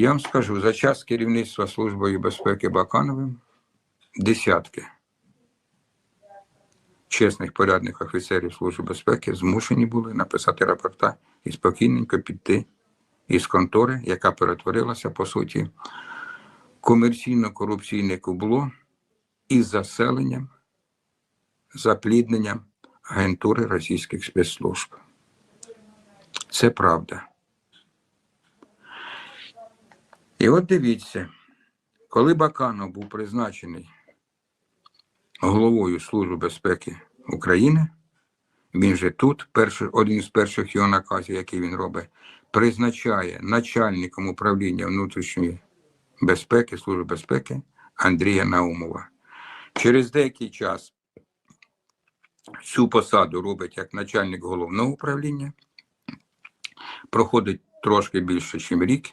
Я вам скажу, за час керівництва Службою безпеки Бакановим десятки чесних порядних офіцерів Служби безпеки змушені були написати рапорта і спокійненько піти із контори, яка перетворилася, по суті, комерційно-корупційне кубло із заселенням, заплідненням агентури російських спецслужб. Це правда. І от дивіться, коли Баканов був призначений головою Служби безпеки України, він же тут, перший, один з перших його наказів, який він робить, призначає начальником управління внутрішньої безпеки, Служби безпеки Андрія Наумова. Через деякий час цю посаду робить як начальник головного управління. Проходить трошки більше, ніж рік,